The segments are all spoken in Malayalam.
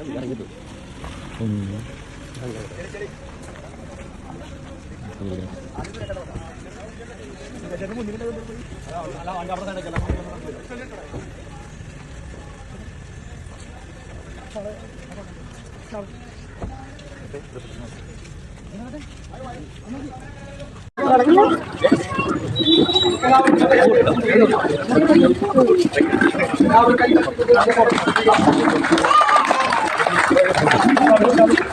ഞാനൊരു കാര്യം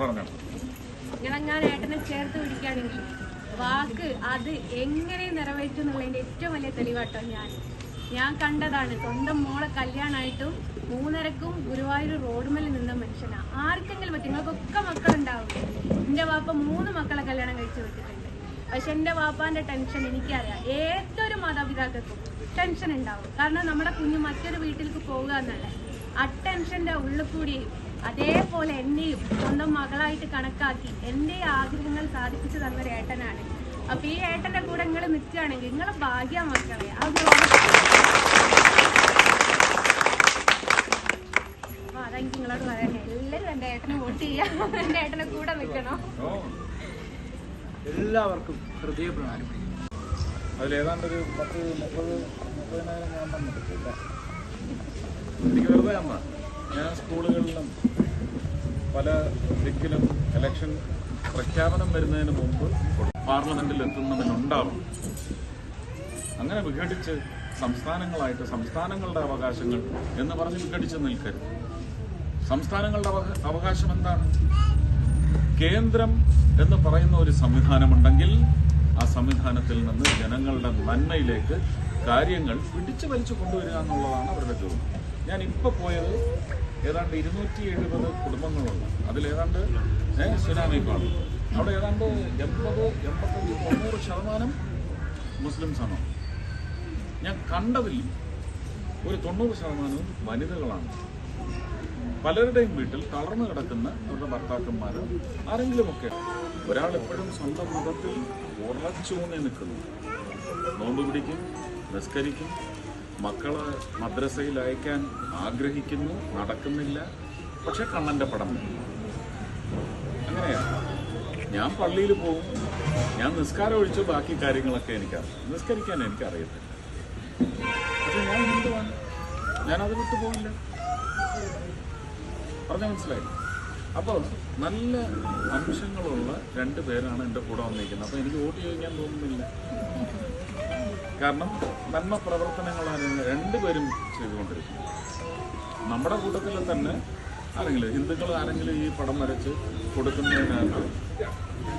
പറയാം. ഇണങ്ങാൻ ഏട്ടനെ ചേർത്ത് പിടിക്കുകയാണെങ്കിൽ വാക്ക് അത് എങ്ങനെ നിറവേറ്റുന്നുള്ളതിന്റെ ഏറ്റവും വലിയ തെളിവാട്ടോ ഞാൻ ഞാൻ കണ്ടതാണ്. സ്വന്തം മോളെ കല്യാണമായിട്ടും മൂന്നരക്കും ഗുരുവായൂർ റോഡുമേൽ നിന്ന മനുഷ്യനാണ് ആർക്കെങ്കിലും പറ്റും? നിങ്ങൾക്കൊക്കെ മക്കളുണ്ടാവും. എന്റെ വാപ്പ മൂന്ന് മക്കളെ കല്യാണം കഴിച്ചു വെച്ചിട്ടുണ്ട് പക്ഷെ എന്റെ വാപ്പാന്റെ ടെൻഷൻ എനിക്കറിയാം. ഏതൊരു മാതാപിതാക്കൾക്കും ടെൻഷൻ ഉണ്ടാവും. കാരണം നമ്മുടെ കുഞ്ഞ് മറ്റൊരു വീട്ടിലേക്ക് പോകുക എന്നുള്ളത് ആ ടെൻഷന്റെ ഉള്ളിൽ കൂടി അതേപോലെ എന്നെയും സ്വന്തം മകളായിട്ട് കണക്കാക്കി എന്റെ ആഗ്രഹങ്ങൾ സാധിപ്പിച്ചു തന്നൊരു ഏട്ടനാണ്. അപ്പൊ ഈ ഏട്ടന്റെ കൂടെ നിങ്ങൾ നിൽക്കുകയാണെങ്കിൽ നിങ്ങളെ ഭാഗ്യമാക്കണേ അത് ഏട്ടനെ വോട്ട് ചെയ്യാം. ഏട്ടനെ കൂടെ നിൽക്കണോ? എല്ലാവർക്കും ഹൃദയപ്രധാനം അതിൽ ഏതാണ്ട് ഒരു പത്ത് മുപ്പത് കാണാൻ പറ്റില്ല എനിക്ക് വെറുതെ അമ്മ. ഞാൻ സ്കൂളുകളിലും പല ദിക്കിലും ഇലക്ഷൻ പ്രഖ്യാപനം വരുന്നതിന് മുമ്പ് പാർലമെന്റിൽ എത്തുന്നവനുണ്ടാവും. അങ്ങനെ വിഘടിച്ച് സംസ്ഥാനങ്ങളായിട്ട് സംസ്ഥാനങ്ങളുടെ അവകാശങ്ങൾ എന്ന് പറഞ്ഞ് വിഘടിച്ച് നിൽക്കരുത്. സംസ്ഥാനങ്ങളുടെ അവകാ- അവകാശം എന്താണ്? കേന്ദ്രം എന്ന് പറയുന്ന ഒരു സംവിധാനമുണ്ടെങ്കിൽ ആ സംവിധാനത്തിൽ നിന്ന് ജനങ്ങളുടെ നന്മയിലേക്ക് കാര്യങ്ങൾ പിടിച്ചു വലിച്ചു കൊണ്ടുവരിക എന്നുള്ളതാണ് അവരുടെ ജോലി. ഞാൻ ഇപ്പോൾ പോയത് ഏതാണ്ട് ഇരുന്നൂറ്റി എഴുപത് കുടുംബങ്ങളുണ്ട് അതിലേതാണ്ട് സുനാമി പാടും അവിടെ ഏതാണ്ട് എൺപത് എൺപത്തഞ്ച് തൊണ്ണൂറ് ശതമാനം മുസ്ലിംസാണ് ഞാൻ കണ്ടതിൽ ഒരു തൊണ്ണൂറ് ശതമാനവും വനിതകളാണ്. പലരുടെയും വീട്ടിൽ തളർന്നു കിടക്കുന്ന അവരുടെ ഭർത്താക്കന്മാർ ആരെങ്കിലുമൊക്കെ ഒരാൾ എപ്പോഴും സ്വന്തം മതത്തിൽ ഉറച്ചൂന്നി നിൽക്കുന്നു. നോമ്പ് പിടിക്കും നിസ്കരിക്കും മക്കളെ മദ്രസയിൽ അയക്കാൻ ആഗ്രഹിക്കുന്നു നടക്കുന്നില്ല പക്ഷെ കണ്ണന്റെ പടം അങ്ങനെയാണ് ഞാൻ പള്ളിയിൽ പോകും ഞാൻ നിസ്കാരം ഒഴിച്ച് ബാക്കി കാര്യങ്ങളൊക്കെ എനിക്കറിയാം. നിസ്കരിക്കാൻ എനിക്കറിയത്തില്ല. പക്ഷെ ഞാൻ ഹിന്ദുവാണ് ഞാനത് വിട്ടു പോകില്ല പറഞ്ഞ മനസ്സിലായി അപ്പോൾ നല്ല അംശങ്ങളുള്ള രണ്ട് പേരാണ് എന്റെ കൂടെ വന്നിരിക്കുന്നത്. അപ്പോൾ എനിക്ക് വോട്ട് ചോദിക്കാൻ തോന്നുന്നില്ല. കാരണം നന്മ പ്രവർത്തനങ്ങളാണ് രണ്ടുപേരും ചെയ്തുകൊണ്ടിരിക്കുന്നത്. നമ്മുടെ കൂട്ടത്തിൽ തന്നെ ആരെങ്കിലും ഹിന്ദുക്കൾ ആരെങ്കിലും ഈ പടം വരച്ച് കൊടുക്കുന്നതിനകത്ത്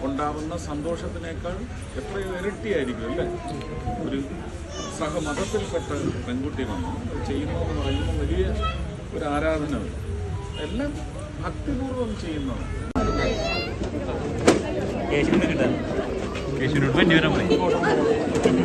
ഉണ്ടാവുന്ന സന്തോഷത്തിനേക്കാൾ എത്രയോ ഇരട്ടിയായിരിക്കും അല്ലേ? ഒരു സഹമതത്തിൽപ്പെട്ട പെൺകുട്ടി വന്നു. ചെയ്യുന്നതെന്ന് പറയുമ്പോൾ വലിയ ഒരു ആരാധന. എല്ലാം ഭക്തിപൂർവം ചെയ്യുന്നതാണ്. കേശുവിനോട് പറയും.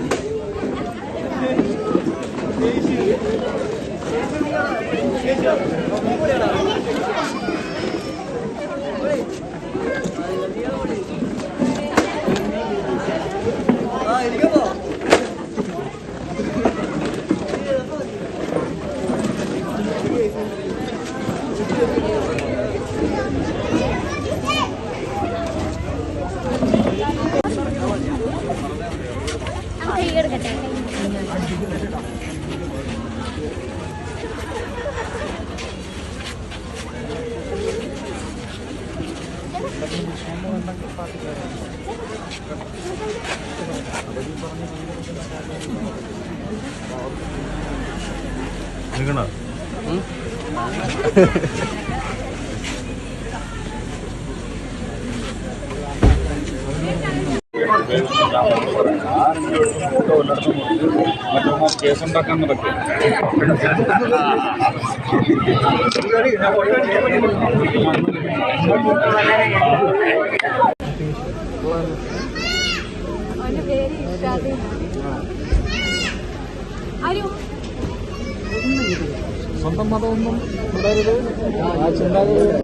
നിൽക്കണോ സ്വന്തം മതമൊന്നും തുടരുത് ആ ചിന്താഗതി